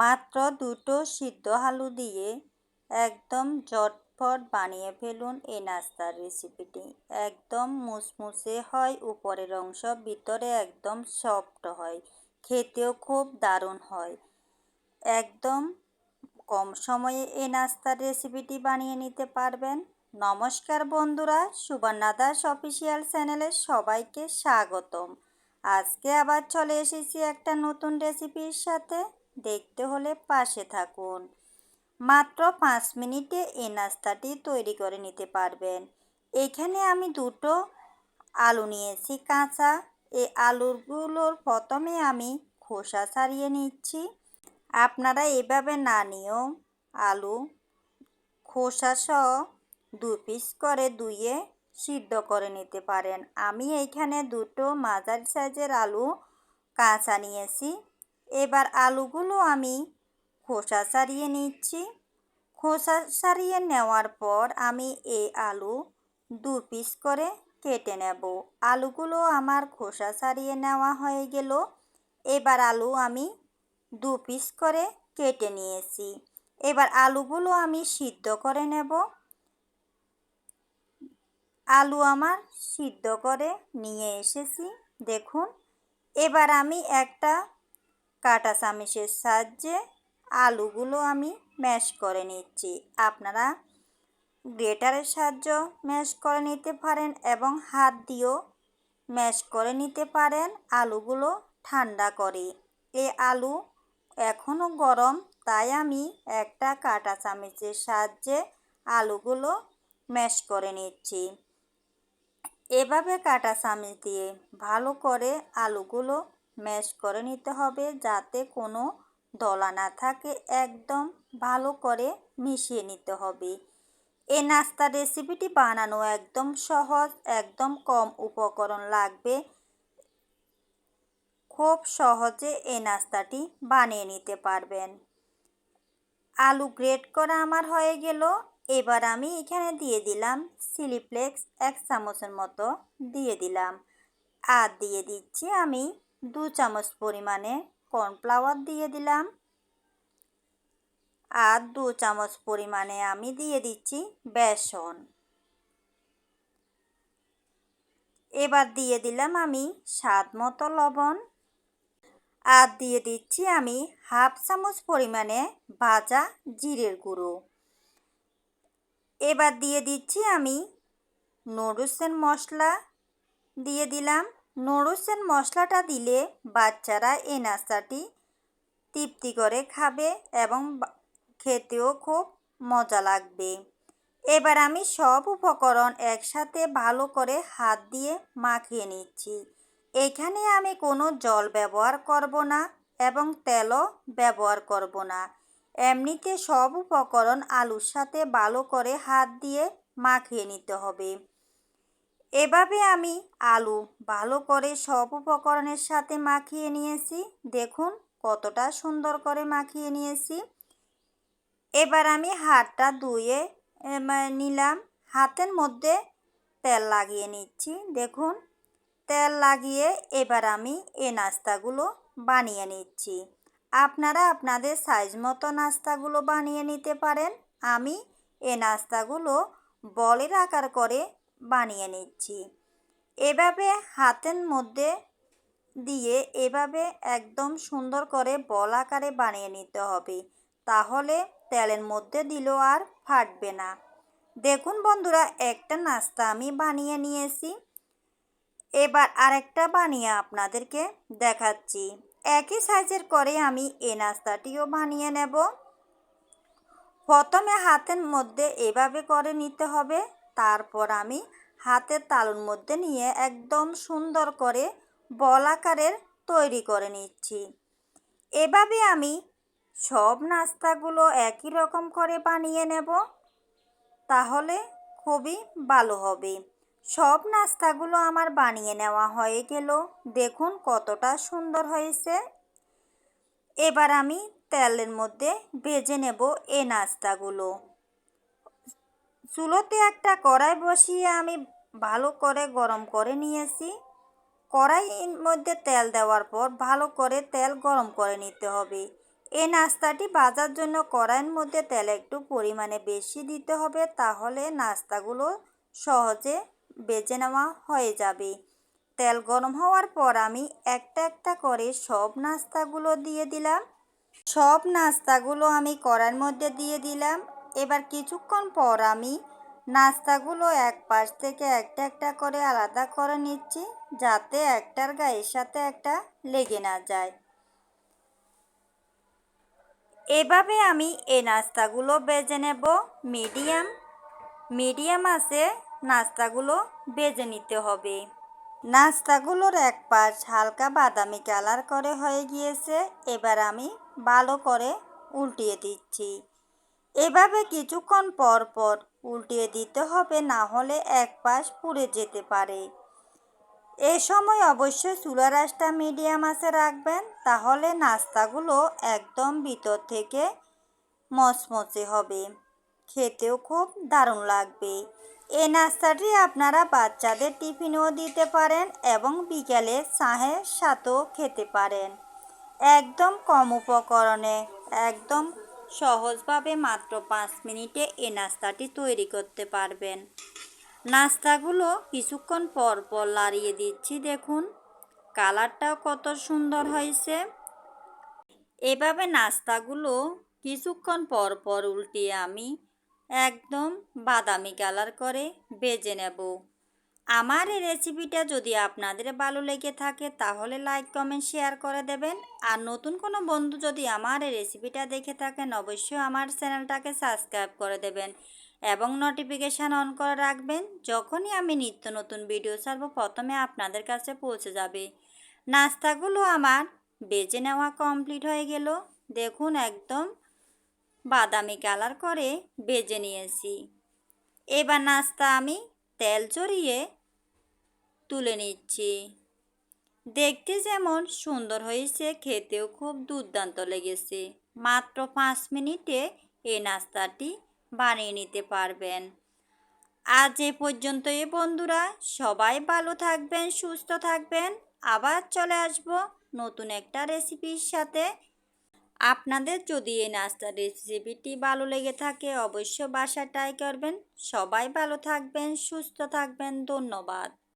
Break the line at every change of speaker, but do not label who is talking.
মাত্র দুটো সিদ্ধ আলু দিয়ে একদম ঝটফট বানিয়ে ফেলুন এই নাস্তার রেসিপিটি একদম মুসমুসে হয়, উপরের অংশ ভিতরে একদম সফট হয়, খেতেও খুব দারুণ হয়। একদম কম সময়ে এই নাস্তার রেসিপিটি বানিয়ে নিতে পারবেন। নমস্কার বন্ধুরা সুবর্ণা দাস অফিসিয়াল চ্যানেলে সবাইকে স্বাগতম। আজকে আবার চলে এসেছি একটা নতুন রেসিপির সাথে। দেখতে হলে পাশে থাকুন। মাত্র পাঁচ মিনিটে এই নাস্তাটি তৈরি করে নিতে পারবেন। এখানে আমি দুটো আলু নিয়েছি কাঁচা। এই আলুগুলোর প্রথমে আমি খোসা ছাড়িয়ে নিচ্ছি। আপনারা এভাবে না নিয়েও আলু খোসা সহ দু পিস করে ধুয়ে সিদ্ধ করে নিতে পারেন। আমি এইখানে দুটো মাঝারি সাইজের আলু কাঁচা নিয়েছি। এবার আলুগুলো আমি খোসা সারিয়ে নিচ্ছি। খোসা সারিয়ে নেওয়ার পর আমি এই আলু দু পিস করে কেটে নেব। আলুগুলো আমার খোসা সারিয়ে নেওয়া হয়ে গেল। এবার আলু আমি দু পিস করে কেটে নিয়েছি। এবার আলুগুলো আমি সিদ্ধ করে নেব। আলু আমার সিদ্ধ করে নিয়ে এসেছি। দেখুন, এবার আমি একটা কাটা চামিচের সাহায্যে আলুগুলো আমি ম্যাশ করে নিচ্ছি। আপনারা গ্রেটারের সাহায্য ম্যাশ করে নিতে পারেন এবং হাত দিয়েও ম্যাশ করে নিতে পারেন আলুগুলো ঠান্ডা করে। এই আলু এখনও গরম, তাই আমি একটা কাটা চামচের সাহায্যে আলুগুলো ম্যাশ করে নিচ্ছি। এভাবে কাটা চামচ দিয়ে ভালো করে আলুগুলো ম্যাশ করে নিতে হবে যাতে কোনো দলা না থাকে একদম ভালো করে মিশিয়ে নিতে হবে। এই নাস্তার রেসিপিটি বানানো একদম সহজ, একদম কম উপকরণ লাগবে। খুব সহজে এই নাস্তাটি বানিয়ে নিতে পারবেন। আলু গ্রেট করা আমার হয়ে গেল। এবার আমি এখানে দিয়ে দিলাম সিলিপ্লেক্স এক চামচের মতো দিয়ে দিলাম। আর দিয়ে দিচ্ছি আমি দু চামচ পরিমাণে কর্নফ্লাওয়ার দিয়ে দিলাম। আর দু চামচ পরিমাণে আমি দিয়ে দিচ্ছি বেসন। এবার দিয়ে দিলাম আমি স্বাদ মতো লবণ। আর দিয়ে দিচ্ছি আমি হাফ চামচ পরিমাণে ভাজা জিরের গুঁড়ো। এবার দিয়ে দিচ্ছি আমি নুডলসের মশলা দিয়ে দিলাম। নুডলসের মশলাটা দিলে বাচ্চারা এই নাস্তাটি তৃপ্তি করে খাবে এবং খেতেও খুব মজা লাগবে। এবার আমি সব উপকরণ একসাথে ভালো করে হাত দিয়ে মাখিয়ে নিচ্ছি। এখানে আমি কোনো জল ব্যবহার করব না এবং তেলও ব্যবহার করব না। এমনিতে সব উপকরণ আলুর সাথে ভালো করে হাত দিয়ে মাখিয়ে নিতে হবে। এভাবে আমি আলু ভালো করে সব উপকরণের সাথে মাখিয়ে নিয়েছি। দেখুন কতটা সুন্দর করে মাখিয়ে নিয়েছি। এবার আমি হাতটা ধুয়ে নিলাম। হাতের মধ্যে তেল লাগিয়ে নিচ্ছি। দেখুন তেল লাগিয়ে এবার আমি এ নাস্তাগুলো বানিয়ে নিচ্ছি। আপনারা আপনাদের সাইজ মতো নাস্তাগুলো বানিয়ে নিতে পারেন। আমি এ নাস্তাগুলো বলের আকার করে বানিয়ে নিচ্ছি। এভাবে হাতের মধ্যে দিয়ে এভাবে একদম সুন্দর করে বল আকারে বানিয়ে নিতে হবে। তাহলে তেলের মধ্যে দিলেও আর ফাটবে না। দেখুন বন্ধুরা, একটা নাস্তা আমি বানিয়ে নিয়েছি। এবার আরেকটা বানিয়ে আপনাদেরকে দেখাচ্ছি। একই সাইজের করে আমি এই নাস্তাটিও বানিয়ে নেব। প্রথমে হাতের মধ্যে এভাবে করে নিতে হবে। তারপর আমি হাতের তালুর মধ্যে নিয়ে একদম সুন্দর করে বল আকারের তৈরি করে নিচ্ছি। এভাবে আমি সব নাস্তাগুলো একই রকম করে বানিয়ে নেব। তাহলে খুবই ভালো হবে। সব নাস্তাগুলো আমার বানিয়ে নেওয়া হয়ে গেল। দেখুন কতটা সুন্দর হয়েছে। এবার আমি তেলের মধ্যে ভেজে নেব এ নাস্তাগুলো। চুলোতে একটা কড়াই বসিয়ে আমি ভালো করে গরম করে নিয়েছি। কড়াইয়ের মধ্যে তেল দেওয়ার পর ভালো করে তেল গরম করে নিতে হবে। এই নাস্তাটি ভাজার জন্য কড়াইয়ের মধ্যে তেল একটু পরিমাণে বেশি দিতে হবে, তাহলে নাস্তাগুলো সহজে বেজে নেওয়া হয়ে যাবে। তেল গরম হওয়ার পর আমি একটা একটা করে সব নাস্তাগুলো দিয়ে দিলাম। সব নাস্তাগুলো আমি কড়াইয়ের মধ্যে দিয়ে দিলাম। এবার কিছুক্ষণ পর আমি নাস্তাগুলো এক পাশ থেকে একটা একটা করে আলাদা করে নিচ্ছি, যাতে একটার গায়ের সাথে একটা লেগে না যায়। এভাবে আমি এই নাস্তাগুলো বেজে নেব। মিডিয়াম মিডিয়াম আছে, নাস্তাগুলো বেজে নিতে হবে। নাস্তাগুলোর এক পাশ হালকা বাদামি কালার করে হয়ে গিয়েছে। এবার আমি ভালো করে উল্টিয়ে দিচ্ছি। এভাবে কিছুক্ষণ পর পর উল্টিয়ে দিতে হবে না হলে এক পাশ পুড়ে যেতে পারে। এ সময় অবশ্যই চুলা রাসটা মিডিয়াম আছে রাখবেন, তাহলে নাস্তাগুলো একদম ভিতর থেকে মচমচে হবে। খেতেও খুব দারুণ লাগবে। এই নাস্তাটি আপনারা বাচ্চাদের টিফিনেও দিতে পারেন এবং বিকেলে চাহের সাথেও খেতে পারেন। একদম কম উপকরণে, একদম সহজভাবে মাত্র পাঁচ মিনিটে এই নাস্তাটি তৈরি করতে পারবেন। নাস্তাগুলো কিছুক্ষণ পর পর লাড়িয়ে দিচ্ছি, দেখুন। কালারটাও কত সুন্দর হয়েছে। এভাবে নাস্তাগুলো কিছুক্ষণ পর পর উল্টিয়ে আমি একদম বাদামি কালার করে বেজে নেব। আমার এই রেসিপিটা যদি আপনাদের ভালো লেগে থাকে, তাহলে লাইক কমেন্ট শেয়ার করে দেবেন। আর নতুন কোনো বন্ধু যদি আমার এই রেসিপিটা দেখে থাকেন, অবশ্যই আমার চ্যানেলটাকে সাবস্ক্রাইব করে দেবেন এবং নোটিফিকেশান অন করে রাখবেন, যখনই আমি নিত্য নতুন ভিডিও ছাড়বো, প্রথমে আপনাদের কাছে পৌঁছে যাবে। নাস্তাগুলো আমার বেজে নেওয়া কমপ্লিট হয়ে গেল। দেখুন, একদম বাদামি কালার করে বেজে নিয়েছি। এবার নাস্তা আমি তেল চড়িয়ে তুলে নিচ্ছি। দেখতে যেমন সুন্দর হয়েছে, খেতেও খুব দুর্দান্ত লেগেছে। মাত্র পাঁচ মিনিটে এই নাস্তাটি বানিয়ে নিতে পারবেন। আজ এ পর্যন্ত এ বন্ধুরা। সবাই ভালো থাকবেন, সুস্থ থাকবেন। আবার চলে আসব নতুন একটা রেসিপির সাথে। আপনাদের যদি এই নাস্তার রেসিপিটি ভালো লেগে থাকে অবশ্য বাসা ট্রাই করবেন। সবাই ভালো থাকবেন, সুস্থ থাকবেন, ধন্যবাদ।